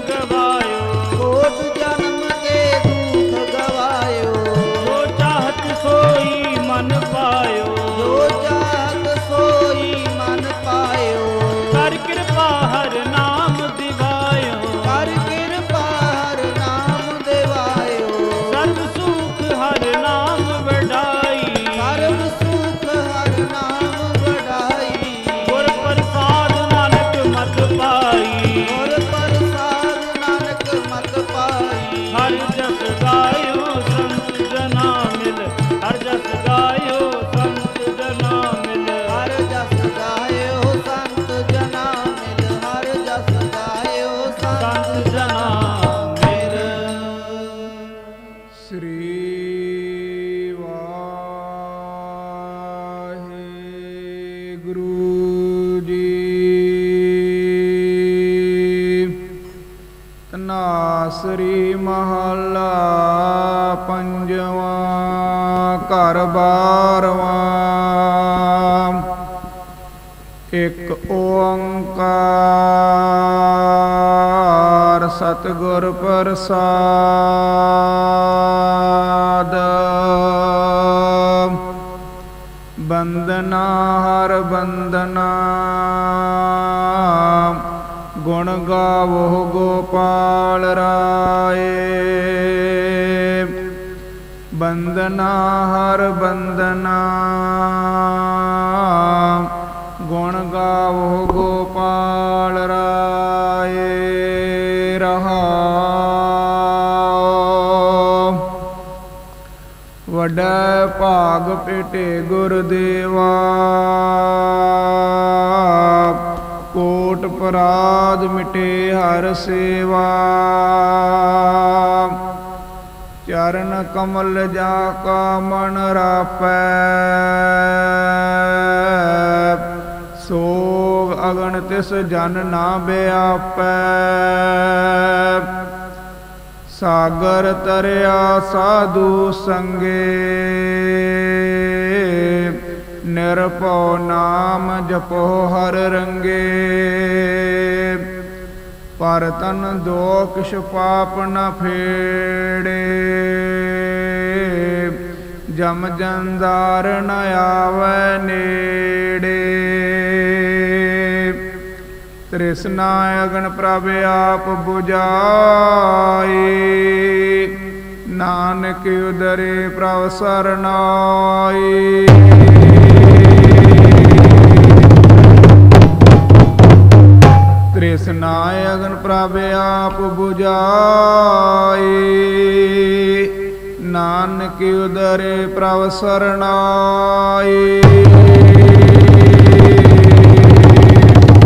ಭಗವಾ ਜਗ ਪਾਈ। ਹਰ ਜਸ ਗਾਇਓ ਸੰਤ ਜਨਾ ਮਿਲ। ਹਰ ਜਸ ਗਾਇਓ ਸੰਤ ਜਨਾ ਮਿਲ। ਹਰ ਜਸ ਗਾਇਓ ਸੰਤ ਜਨਾ ਮਿਲ। ਹਰ ਜਸ ਗਾਇਓ ਸੰਤ ਜਨਾ ਤਨਾਸਰੀ ਮਹੱਲਾ ਪੰਜਵਾਂ ਘਰ ਬਾਰਵਾਂ। ਇੱਕ ਓੰਕਾਰ ਸਤਿਗੁਰ ਪ੍ਰਸਾਦ। ਬੰਦਨਾ ਹਰ ਬੰਦਨਾ ਗੁਣ ਗਾਵੋ ਗੋਪਾਲ ਰਾਏ। ਬੰਦਨਾ ਹਰ ਬੰਦਨਾ। ਗੁਣ ਗਾਵੋ ਗੋਪਾਲ ਰਾਏ। ਰਹਾਉ ਵੱਡਾ ਭਾਗ ਪੇਟੇ ਗੁਰਦੇਵਾ। ਕੋਟ ਪਰਾਧ ਮਿਟੇ ਹਰ ਸੇਵਾ। ਚਰਨ ਕਮਲ ਜਾ ਕਾ ਮਨ ਰਾਪੈ। ਸੋਗ ਅਗਣ ਤਿਸ ਜਨ ਨਾ ਬਿਆਪੈ। ਸਾਗਰ ਤਰਿਆ ਸਾਧੂ ਸੰਗੇ। ਨਿਰਭਉ ਨਾਮ ਜਪੋ ਹਰ ਰੰਗੇ। ਪਰ ਤਨ ਦੋਖ ਪਾਪ ਨ ਫੇੜੇ। ਜਮ ਜੰਦਾਰ ਨ ਆਵੈ ਨੇੜੇ। ਤ੍ਰਿਸ਼ਨਾ ਅਗਨ ਪ੍ਰਭ ਆਪ 부ਜਾਈ ਨਾਨਕ ਉਦਰੇ ਪ੍ਰਭ ਸਰਨਾਈ ਆਪ 부ਜਾਈ ਨਾਨਕ ਉਦਰੇ ਪ੍ਰਭ ਸਰਨਾਈ